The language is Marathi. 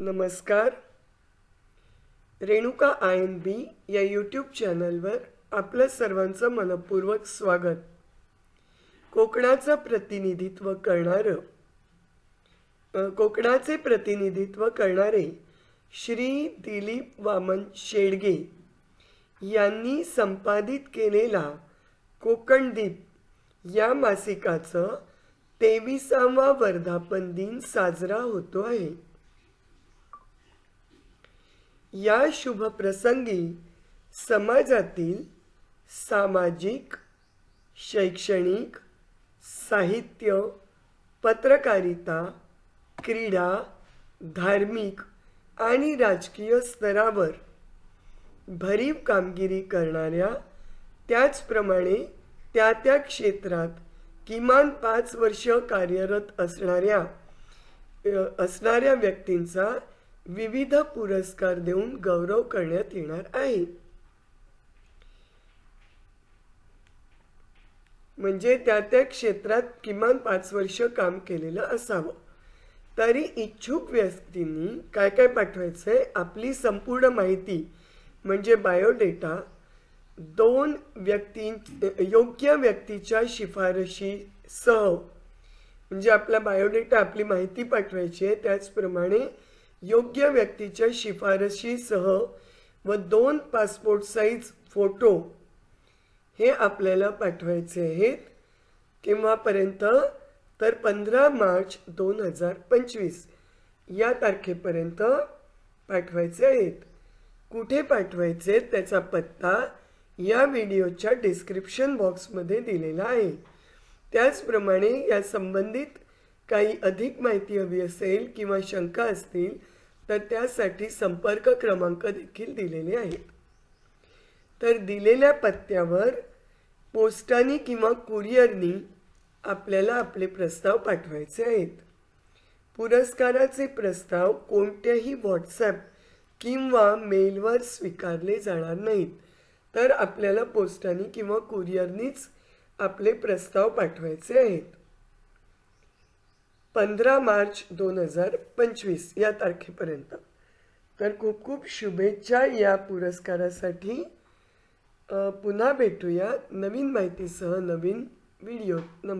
नमस्कार. रेणुका आय एन बी या यूट्यूब चॅनलवर आपलं सर्वांचं मनपूर्वक स्वागत. कोकणाचं प्रतिनिधित्व करणारं कोकणाचे प्रतिनिधित्व करणारे श्री दिलीप वामन शेडगे यांनी संपादित केलेला कोकणदीप या मासिकाचं तेविसावा वर्धापन दिन साजरा होतो आहे. या शुभप्रसंगी समाजातील सामाजिक शैक्षणिक साहित्य पत्रकारिता क्रीडा धार्मिक आणि राजकीय स्तरावर भरीव कामगिरी करणाऱ्या त्याचप्रमाणे त्या त्या क्षेत्रात किमान पाच वर्ष कार्यरत असणाऱ्या असणाऱ्या व्यक्तींचा विविध पुरस्कार देऊन गौरव करण्यात येणार आहे. म्हणजे त्या त्या क्षेत्रात किमान पाच वर्ष काम केलेलं असावं. तरी इच्छुक व्यक्तींनी काय काय पाठवायचंय आपली संपूर्ण माहिती म्हणजे बायोडेटा दोन व्यक्ती योग्य व्यक्तीच्या शिफारशीसह म्हणजे आपला बायोडेटा आपली माहिती पाठवायची आहे त्याचप्रमाणे योग्य व्यक्तीच्या शिफारशीसह व दोन पासपोर्ट साईज फोटो हे आपल्याला पाठवायचे आहेत. केव्हापर्यंत? तर पंधरा मार्च दोन हजार पंचवीस या तारखेपर्यंत पाठवायचे आहेत. कुठे पाठवायचे त्याचा पत्ता या व्हिडिओच्या डिस्क्रिप्शन बॉक्समध्ये दिलेला आहे. त्याचप्रमाणे या संबंधित काही अधिक माहिती हवी असेल किंवा शंका असतील तर त्यासाठी संपर्क क्रमांक देखील दिलेले आहेत. तर दिलेल्या पत्त्यावर पोस्टाने किंवा कुरिअरनी आपल्याला आपले प्रस्ताव पाठवायचे आहेत. पुरस्काराचे प्रस्ताव कोणत्याही व्हॉट्सॲप किंवा मेलवर स्वीकारले जाणार नाहीत तर आपल्याला पोस्टाने किंवा कुरिअरनीच आपले प्रस्ताव पाठवायचे आहेत. पंधरा मार्च दोन हजार पंचवीस या तारखेपर्यंत. तर खूप खूप शुभेच्छा या पुरस्कारासाठी. पुन्हा भेटूया नवीन माहितीसह नवीन व्हिडिओ नम